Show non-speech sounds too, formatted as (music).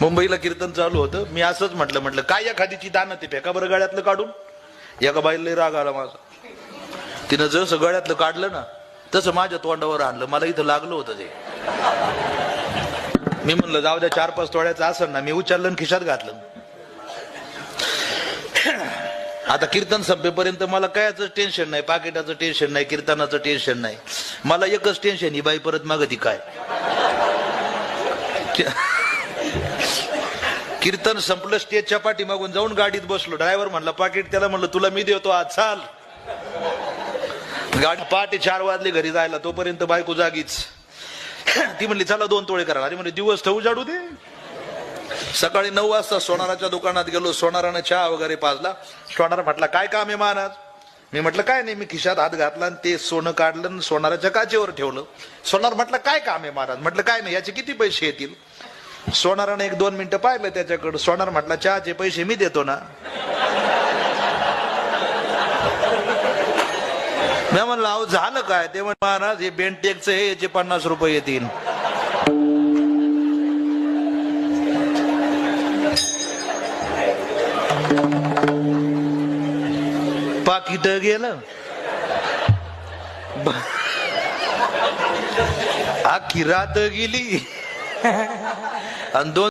मुंबईला कीर्तन चालू होतं. मी असंच म्हटलं म्हटलं काय या खादीची दानं ते फेका बरं गळ्यातलं काढून? एका बाईला राग आला माझा. तिनं जसं गळ्यातलं काढलं ना तसं माझ्या तोंडावर आणलं. मला इथं लागलं होतं ते. मी म्हणलं जाऊ द्या चार पाच तोळ्याचं असं ना. मी उचललं खिशात घातलं. आता कीर्तन संपेपर्यंत मला कायच टेन्शन नाही पाकिटाचं टेन्शन नाही कीर्तनाचं टेन्शन नाही. मला एकच टेन्शन ही बाई परत मागती काय? कीर्तन संपलं स्टेजच्या पाठीमागून जाऊन गाडीत बसलो. ड्रायव्हर म्हणला पाकिट त्याला म्हणलं तुला मी देतो आज चाल. गाडी पहाटे चार वाजले घरी जायला तोपर्यंत बायको जागीच. ती म्हणली चला दोन तोळे करा अरे म्हणजे दिवस ठेवू जाडू दे. सकाळी नऊ वाजता सोनाराच्या दुकानात गेलो सोनारानं चहा वगैरे पाजला. सोनारा म्हटला काय काम आहे महाराज? मी म्हटलं काय नाही मी खिशात हात घातला आणि ते सोनं काढलं आणि सोनाराच्या काचेवर ठेवलं. सोनार म्हटलं काय काम आहे महाराज? म्हटलं काय नाही याचे किती पैसे येतील? सोनारानं एक दोन मिनिटं पाहिलं त्याच्याकडं. सोनार म्हटला चहाचे पैसे मी देतो ना. मी म्हणलं अहो झालं काय? ते म्हण महाराज हे बेंटेकचं हे याचे पन्नास रुपये येतील. पाकिट गेलं. आखी रात गेली. (laughs) आणि दोन